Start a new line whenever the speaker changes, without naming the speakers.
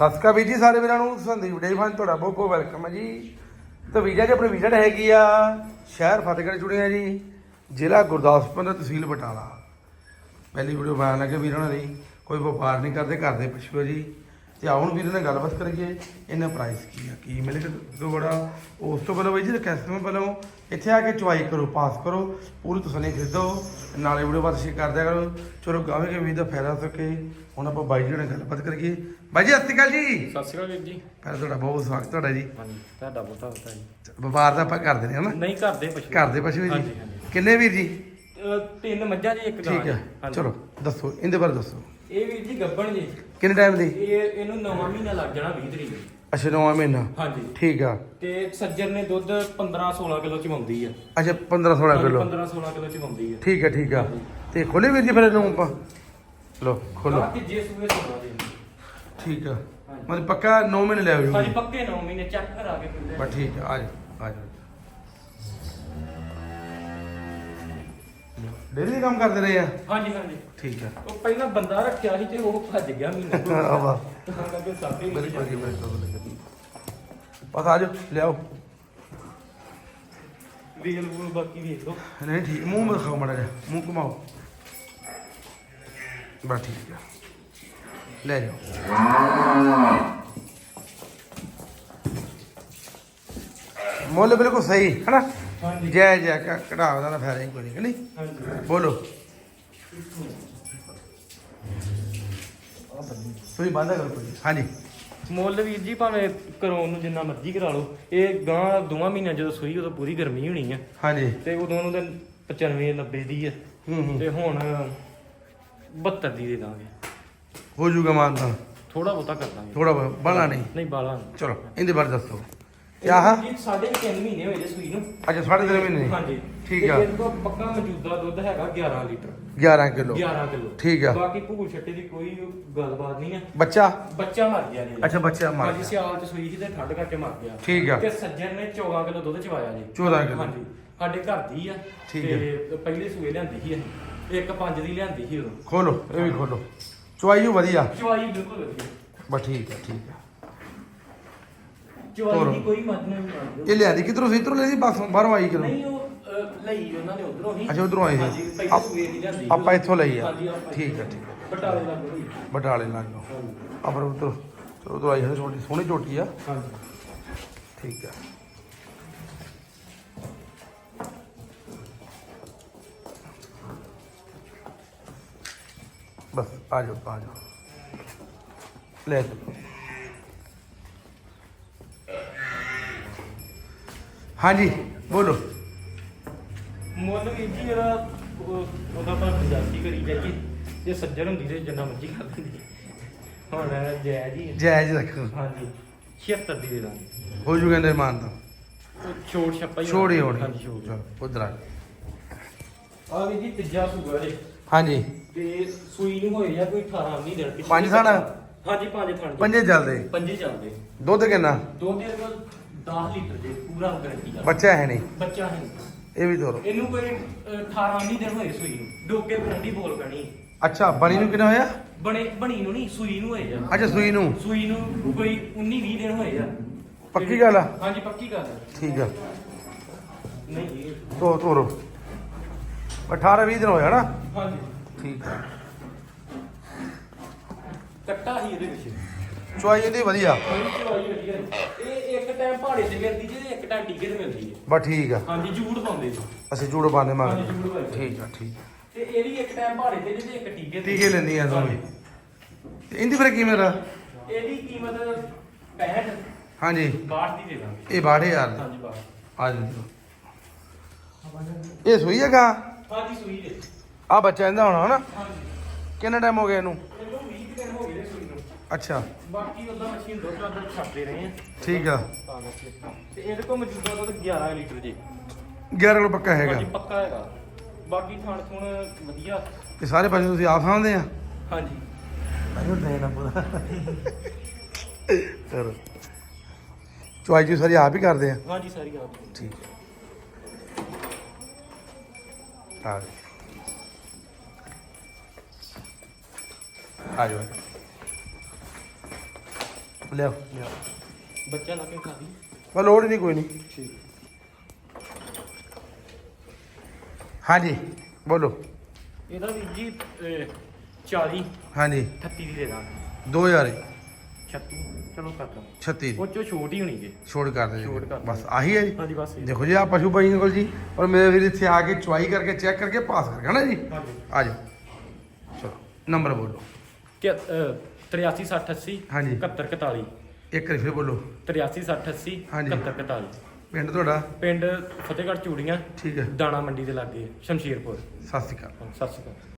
ਸਤਿ ਸ਼੍ਰੀ ਅਕਾਲ ਵੀਰ ਜੀ, ਸਾਰੇ ਵੀਰਾਂ ਨੂੰ, ਸੰਦੀਪ ਡੇ ਫਨ, ਤੁਹਾਡਾ ਬਹੁਤ ਬਹੁਤ ਵੈਲਕਮ ਹੈ ਜੀ। ਤਾਂ ਵੀਜ਼ਾ ਜੀ ਆਪਣੀ ਵਿਜ਼ਿਟ ਹੈਗੀ ਆ ਸ਼ਹਿਰ ਫਤਿਹਗੜ੍ਹ ਚੁਣਿਆ ਜੀ, ਜ਼ਿਲ੍ਹਾ ਗੁਰਦਾਸਪੁਰ ਦਾ ਤਹਿਸੀਲ ਬਟਾਲਾ। ਪਹਿਲੀ ਵੀਡੀਓ ਬਣਾਉਣ ਲੱਗੇ ਵੀਰਾਂ ਨੇ ਕੋਈ ਵਪਾਰ ਨਹੀਂ ਕਰਦੇ, ਘਰ ਦੇ ਪਿੱਛੇ ਜੀ। ਤੇ ਆਓ ਹੁਣ ਵੀਰਾਂ ਨਾਲ ਗੱਲਬਾਤ ਕਰੀਏ ਇਹਨਾਂ ਪ੍ਰਾਈਸ ਕੀ ਆ ਕੀ ਮਿਲੇ ਬੜਾ ਉਸ ਤੋਂ ਪਹਿਲਾਂ ਬਾਈ ਜੀ ਕਸਟਮਰ ਵੱਲੋਂ ਇੱਥੇ ਆ ਕੇ ਚੁਆਈ ਕਰੋ ਪਾਸ ਕਰੋ ਪੂਰੀ ਤਸੱਲੀ ਖਰੀਦੋ ਨਾਲੇ ਵੀਡੀਓ ਬਾਤ ਸ਼ੇਅਰ ਕਰਦਿਆ ਕਰੋ। ਚਲੋ ਗਾਵੇ ਕੇ ਵੀ ਦਾ ਫਾਇਦਾ ਹੋ ਸਕੇ ਹੁਣ ਆਪਾਂ ਬਾਈ ਜੀ ਨਾਲ ਗੱਲਬਾਤ ਕਰੀਏ। ਬਾਈ ਜੀ ਸਤਿ ਸ਼੍ਰੀ ਅਕਾਲ ਜੀ।
ਸਤਿ ਸ਼੍ਰੀ ਅਕਾਲ ਵੀਰ ਜੀ।
ਪਹਿਲਾਂ ਤੁਹਾਡਾ ਬਹੁਤ ਸਵਾਗਤ ਤੁਹਾਡਾ ਜੀ।
ਹਾਂਜੀ ਤੁਹਾਡਾ ਬਹੁਤਾ ਬਹੁਤਾ ਜੀ।
ਵਪਾਰ ਦਾ ਆਪਾਂ ਕਰਦੇ ਨੇ। ਹਨਾ
ਨਹੀਂ ਘਰ ਦੇ ਪਸ਼ੂ
ਘਰ ਦੇ ਪਸ਼ੂ ਜੀ। ਕਿੰਨੇ ਵੀਰ ਜੀ?
ਤਿੰਨ ਮੱਝਾਂ ਜੀ ਇੱਕ ਗਾਂ
ਠੀਕ। ਹੈ। ਚਲੋ ਦੱਸੋ ਇਹਦੇ ਬਾਰੇ ਦੱਸੋ।
ਇਹ ਵੀਰ ਜੀ ਗੱਬਣ ਜੀ।
ਕਿੰਨੇ ਟਾਈਮ ਦੀ?
ਇਹ ਇਹਨੂੰ ਨਵਾਂ ਮਹੀਨਾ ਲੱਗ ਜਾਣਾ 20 ਤਰੀਕ ਨੂੰ।
ਅੱਛਾ ਮਹੀਨਾ।
ਹਾਂਜੀ।
ਠੀਕ ਆ।
ਤੇ ਸੱਜਰ ਨੇ ਦੁੱਧ 15 16 ਕਿਲੋ ਚਵਾਉਂਦੀ ਆ।
ਅੱਛਾ 15 16 ਕਿਲੋ।
15 16 ਕਿਲੋ ਚਵਾਉਂਦੀ ਆ।
ਠੀਕ ਹੈ ਠੀਕ ਆ। ਤੇ ਖੋਲੇ ਵੀਰ ਜੀ ਫਿਰ ਇਹਨੂੰ ਆਪਾਂ। ਲੋ ਖੋਲੋ।
ਬਾਕੀ ਜੇ ਸੂਏ ਸੋਣਾ ਜੀ
ਠੀਕ ਆ। ਮਤਲਬ ਪੱਕਾ 9 ਮਹੀਨੇ ਲੈ ਆਉ
ਹਾਂਜੀ ਪੱਕੇ 9 ਮਹੀਨੇ ਚੈੱਕ ਕਰਾ ਕੇ
ਬਸ ਠੀਕ ਆ ਆ ਜਾ ਆ ਜਾ ਡੇਰੀ ਦੇ ਕੰਮ ਕਰਦੇ ਰਹੇ ਆ?
ਹਾਂਜੀ ਹਾਂਜੀ।
ਠੀਕ ਆ।
ਉਹ ਪਹਿਲਾਂ ਬੰਦਾ ਰੱਖਿਆ ਸੀ ਤੇ ਉਹ ਭੱਜ ਗਿਆ ਮਹੀਨਾ
ਆ ਵਾਹ।
ਤਾਂ ਕਰਕੇ ਸਾਬੇ
ਬੜੀ ਬੜੀ ਬੜੀ ਬਸ ਆ ਜਾਓ ਲਿਆਓ।
ਵੇਲ ਵੂਲ ਬਾਕੀ ਵੇਖ ਲਓ।
ਨਹੀਂ ਠੀਕ। ਮੂੰਹ ਮੇ ਦਿਖਾਓ ਮਾੜਾ ਜਿਹਾ। ਮੂੰਹ ਘੁਮਾਓ। ਬਸ ਠੀਕ ਆ। ਲੈ ਜਾਓ। ਮੁੱਲ ਬਿਲਕੁਲ ਸਹੀ ਹੈਨਾ?
ਹਾਂਜੀ।
ਜੈ ਜੈ ਕਾ ਕਢਾ ਉਹਦਾ ਤਾਂ ਫਾਇਦਾ ਹੀ ਕੋਈ ਨਹੀਂ ਕਿ ਨਹੀਂ?
ਹਾਂਜੀ।
ਬੋਲੋ। ਤੁਸੀਂ ਬੰਦਾ ਕਰੋ ਕੋਈ। ਹਾਂਜੀ।
ਮੁੱਲ ਵੀਰ ਜੀ ਭਾਵੇਂ ਘਰੋਂ ਨੂੰ ਜਿੰਨਾ ਮਰਜ਼ੀ ਕਰਾ ਲਓ। ਇਹ ਗਾਂ ਦੋਵਾਂ ਮਹੀਨਿਆਂ ਜਦੋਂ ਸੂਈ ਉਦੋਂ ਪੂਰੀ ਗਰਮੀ ਹੋਣੀ ਆ।
ਹਾਂਜੀ।
ਤੇ ਉਦੋਂ ਨੂੰ ਤੇ 95 90 ਦੀ ਆ।
ਹੂੰ ਹੂੰ।
ਤੇ ਹੁਣ 72 ਦੀ ਦੇ ਦਾਂਗੇ।
ਹੋ ਜੂਗਾ ਮਾਨਤਾ
ਥੋੜਾ ਬਹੁਤਾ ਕਰ ਦਾਂਗੇ।
ਥੋੜਾ ਬਾਲਾ ਨਹੀਂ।
ਨਹੀਂ ਬਾਲਾ।
ਚਲੋ ਇਹਦੇ ਬਾਰੇ ਦੱਸੋ। ਕਿਆ ਹਾ?
ਜੀ ਸਾਢੇ ਕੁ ਤਿੰਨ ਮਹੀਨੇ ਹੋਏ ਜੇ ਸੂਈ ਨੂੰ।
ਅੱਛਾ ਸਾਢੇ ਤਿੰਨ ਮਹੀਨੇ।
ਹਾਂਜੀ।
ਠੀਕ
ਤੇ
ਆ।
ਇਹਦੇ ਕੋਲ ਪੱਕਾ ਮੌਜੂਦਾ ਦੁੱਧ ਹੈਗਾ 11 ਲੀਟਰ।
11 ਕਿਲੋ।
11 ਕਿਲੋ।
ਠੀਕ ਆ।
ਬਾਕੀ ਭੂਲ ਛੱਟੇ ਦੀ ਕੋਈ ਗੱਲਬਾਤ ਨਹੀਂ ਆ।
ਬੱਚਾ?
ਬੱਚਾ ਮਰ ਗਿਆ ਜੀ।
ਅੱਛਾ ਬੱਚਾ ਮਰ
ਹਾਂਜੀ
ਗਿਆ।
ਸਿਆਲ ਚ ਸੂਈ ਸੀ ਤੇ ਠੰਡ ਕਰਕੇ ਮਰ ਗਿਆ।
ਠੀਕ ਆ।
ਤੇ ਸੱਜਣ ਨੇ 14 ਕਿਲੋ ਦੁੱਧ ਚਵਾਇਆ ਜੀ।
14 ਕਿਲੋ।
ਹਾਂਜੀ। ਸਾਡੇ ਘਰ ਦੀ ਆ।
ਠੀਕ
ਤੇ ਪਹਿਲੇ ਸੂਏ ਲਿਆਂਦੀ ਸੀ ਅਸੀਂ। ਇੱਕ ਪੰਜ ਦੀ ਲਿਆਂਦੀ ਸੀ ਉਦੋਂ।
ਖੋਲੋ ਇਹ ਵੀ ਖੋਲੋ। ਚੁਆਈਓ ਵਧੀਆ।
ਚਵਾਈ ਬਿਲਕੁਲ ਵਧੀਆ।
ਬਸ ਠੀਕ ਹੈ ਠੀਕ ਹੈ
ਚਵਾਈ? ਦੀ ਕੋਈ ਮਤ ਨਹੀਂ ਮਾਰਦੀ
ਇਹ ਲਿਆਦੀ। ਕਿਧਰੋਂ ਸੀ? ਇਧਰੋਂ ਲਈ ਬਸ ਬਾਹਰੋਂ ਆਈ ਕਿਧਰੋਂ?
ਨਹੀਂ ਉਹ ਅਹ, ਲਈ ਉਹਨਾਂ ਨੇ ਉਧਰੋਂ ਹੀ।
ਅੱਛਾ, ਉੱਧਰੋਂ ਆਈ ਸੀ।
ਹਾਂਜੀ ਪਹਿਲੇ
ਆਪ-
ਸੂਏ ਦੀ ਲਿਆਂਦੀ। ਸੀ
ਆਪਾਂ ਇੱਥੋਂ ਲਈ ਆ।
ਹਾਂਜੀ, ਆਪਾਂ
ਠੀਕ ਹੈ ਠੀਕ ਹੈ
ਬਟਾਲੇ ਲੱਗ ਗਈ।
ਬਟਾਲੇ ਜਾਓ
ਹਾਂਜੀ।
ਆਪਰ ਉਧਰ ਉਧਰ ਆਈ ਹੈ ਛੋਟੀ ਸੋਹਣੀ ਝੋਟੀ ਆ।
ਹਾਂਜੀ।
ਠੀਕ ਹੈ ਬਸ ਆ ਜਾਓ ਆ ਜਾਓ। ਲੈ ਚਲੋ। ਹਾਂਜੀ ਬੋਲੋ।
ਮੁੱਲ ਵੀ ਜੀ ਜਿਹੜਾ ਉਹ- ਉਹਦਾ ਆਪਾਂ ਪੰਜਾਬੀ ਕਰੀ ਜਾਈਏ। ਜੇ ਸੱਜਣ ਹੁੰਦੀ ਤੇ ਜਿੰਨਾ ਮਰਜ਼ੀ ਕਰ ਦਿੰਦੀ ਹੁਣ ਜੈ ਜੀ
ਜਾਇਜ਼ ਰੱਖੋ।
ਹਾਂਜੀ 76 ਦੀ ਦੇ ਦਾਂਗੇ।
ਹੋ ਜੂਗਾ ਨਿਰਮਾਨ
ਉਹ ਛੋੜ ਛੱਪਾ ਹੀ
ਛੋੜੀ ਹੋਣੀ।
ਹਾਂਜੀ ਛੋੜ।
ਚਲੋ ਉਧਰ ਆ।
ਆ ਵੀ ਜੀ ਤੀਜਾ ਸੂਆ ਜੇ
ਹਾਂਜੀ।
ਤੇ ਸੂਈ ਨੂੰ ਹੋਏ ਜਾਂ ਕੋਈ 18 ਨਹੀਂ ਦਿਨ ਪਿੱਛੇ।
ਪੰਜ ਥਣ?
ਹਾਂਜੀ ਪੰਜ ਥਣ ਜੀ।
ਪੰਜੇ ਚੱਲਦੇ।
ਪੰਜੇ ਚੱਲਦੇ।
ਦੁੱਧ ਕਿੰਨਾ?
ਦੋ ਦੇ ਕੋਲ 10 ਲੀਟਰ ਦੇ ਪੂਰਾ ਗਰੰਟੀ ਦਾ
ਬੱਚਾ ਹੈ ਨਹੀਂ।
ਬੱਚਾ ਹੈ
ਇਹ ਵੀ ਤੋਰੋ।
ਇਹਨੂੰ ਕੋਈ ਅਹ, 18 ਨਹੀਂ ਦਿਨ ਹੋਏ ਸੂਈ ਨੂੰ। ਡੋਕੇ ਫਰੰਡੀ ਬੋਲ ਪੈਣੀ।
ਅੱਛਾ ਬਣੀ ਨੂੰ ਕਿੰਨਾ ਹੋਇਆ?
ਬਣੇ ਬਣੀ ਨੂੰ ਨਹੀਂ ਸੂਈ ਨੂੰ ਹੋਏ ਆ।
ਅੱਛਾ ਸੂਈ ਨੂੰ।
ਸੂਈ ਨੂੰ ਕੋਈ 19 20 ਦਿਨ ਹੋਏ ਆ।
ਪੱਕੀ ਗੱਲ ਆ?
ਹਾਂਜੀ ਪੱਕੀ ਗੱਲ ਆ।
ਠੀਕ ਆ।
ਨਹੀਂ ਜੀ
ਤੋ ਤੋਰੋ। 18 20 ਦਿਨ ਹੋਇਆ ਨਾ?
ਹਾਂਜੀ।
ਠੀਕ ਆ।
ਕੱਟਾ ਹੀ ਇਹਦੇ ਵਿੱਚ।
ਚੁਆਈ ਇਹਦੀ ਵਧੀਆ।
ਚਵਾਈ। ਇਹ ਇੱਕ ਟਾਈਮ ਪਹਾੜੇ ਤੇ ਮਿਲਦੀ ਜੀ ਤੇ ਇੱਕ ਟਾਈਮ ਟੀਕੇ ਤੇ ਮਿਲਦੀ ਹੈ
ਬਸ ਠੀਕ ਆ।
ਹਾਂਜੀ ਜੂੜ ਪਾਉਂਦੇ ਜੀ।
ਅਸੀਂ ਜੂੜ ਬਾਨੇ ਮਾਰ
ਹਾਂਜੀ, ਜੂੜ ਪਾਉਂਦੇ।
ਠੀਕ ਆ ਠੀਕ ਆ।
ਤੇ ਇਹ ਵੀ ਇੱਕ ਟਾਈਮ ਪਹਾੜੇ ਤੇ ਜੀ ਤੇ ਇੱਕ ਟੀਕੇ ਤੇ
ਟੀਕੇ ਲੈਂਦੀ ਆ ਦੋਵੇਂ ਤੇ ਇਹਦੀ ਫਿਰ ਕੀ ਮੇਰਾ?
ਇਹਦੀ ਕੀਮਤ 65
ਹਾਂਜੀ।
62 ਦੀ ਦੇ ਦਾਂਗੇ।
ਇਹ 62000 ਦੀ।
ਹਾਂਜੀ ਬਾਹਰ
ਆ ਜੀ। ਇਹ ਸੂਈ ਹੈਗਾ?
ਹਾਂਜੀ ਸੂਈ ਦੇ
ਆ ਬੱਚਾ ਇਹਦਾ ਹੋਣਾ ਹਨਾ?
ਹਾਂਜੀ।
ਕਿੰਨਾ ਟਾਈਮ ਹੋ ਗਿਆ ਇਹਨੂੰ?
ਇਹਨੂੰ 20 ਕੁ ਦਿਨ ਹੋ ਗਏ ਨੇ ਸੂਈ ਨੂੰ
ਅੱਛਾ।
ਬਾਕੀ ਉਹਦਾ ਮਸ਼ੀਨ ਦੁੱਧ ਅੰਦਰ ਛੱਡਦੇ ਰਹੇ ਆ।
ਠੀਕ ਆ।
ਤਾਂ ਕਰਕੇ ਤੇ ਇਹਦੇ ਕੋਲ ਮੌਜੂਦਾ ਦੁੱਧ 11 ਲੀਟਰ ਜੀ।
11 ਕਿਲੋ ਪੱਕਾ ਹੈਗਾ।
ਹਾਂਜੀ ਪੱਕਾ ਹੈਗਾ। ਬਾਕੀ ਥਣ ਥੁਣ ਵਧੀਆ।
ਇਹ ਸਾਰੇ ਪਾਸੇ ਤੁਸੀਂ ਆਪ ਸਾਂਭਦੇ ਆ?
ਹਾਂਜੀ।
ਅਰੇ ਨਹੀਂ ਨਾ ਪੂਰਾ। ਚਲੋ। ਚੁਆਈ ਜੀ ਸਾਰੀ ਆਪ ਹੀ ਕਰਦੇ ਆ?
ਹਾਂਜੀ ਸਾਰੀ ਗੱਲ
ਠੀਕ ਹੈ ਆ ਗਏ। ਆ ਜਾਓ। ਲਿਆਓ।
ਬੱਚਾ ਲਾ ਕੇ ਖਾ ਦੀ
ਪਰ ਲੋੜ ਹੀ ਨਹੀਂ ਕੋਈ ਨਹੀਂ।
ਠੀਕ
ਹਾਂਜੀ ਬੋਲੋ।
ਇਹਦਾ ਵੀ ਜੀ ਅਹ, 40
ਹਾਂਜੀ।
38 ਦੀ ਦੇ ਦਾਂਗੇ।
2000
36 ਚਲੋ ਕਰ ਦਾਂ।
36
ਉਹ ਚੋਂ ਛੋਟ ਹੀ ਹੋਣੀ ਜੀ।
ਛੋੜ ਕਰ ਦੇ
ਕਰ
ਬਸ ਆਹੀ ਹੈ ਜੀ।
ਹਾਂਜੀ ਬਸ ਇਹ।
ਦੇਖੋ ਜੀ ਆ ਪਸ਼ੂ ਭਾਈ ਕੋਲ ਜੀ। ਔਰ ਮੇਰੇ ਵੀਰ ਇੱਥੇ ਆ ਕੇ ਚੁਆਈ ਕਰਕੇ ਚੈੱਕ ਕਰਕੇ ਪਾਸ ਕਰ ਗਿਆ ਨਾ ਜੀ?
ਹਾਂਜੀ।
ਆ ਜਾਓ। ਚਲੋ ਨੰਬਰ ਬੋਲੋ।
ਕਿ 83 60 80
ਹਾਂਜੀ।
71 41
ਇੱਕ ਵਾਰੀ ਫਿਰ ਬੋਲੋ।
83 60 80
ਹਾਂਜੀ।
71 41
ਪਿੰਡ ਤੁਹਾਡਾ?
ਪਿੰਡ ਫਤਿਹਗੜ੍ਹ ਚੂੜੀਆਂ
ਠੀਕ ਹੈ।
ਦਾਣਾ ਮੰਡੀ ਦੇ ਲਾਗੇ ਸ਼ਮਸ਼ੀਰਪੁਰ।
ਸਤਿ ਸ਼੍ਰੀ ਅਕਾਲ।
ਸਤਿ ਸ਼੍ਰੀ ਅਕਾਲ।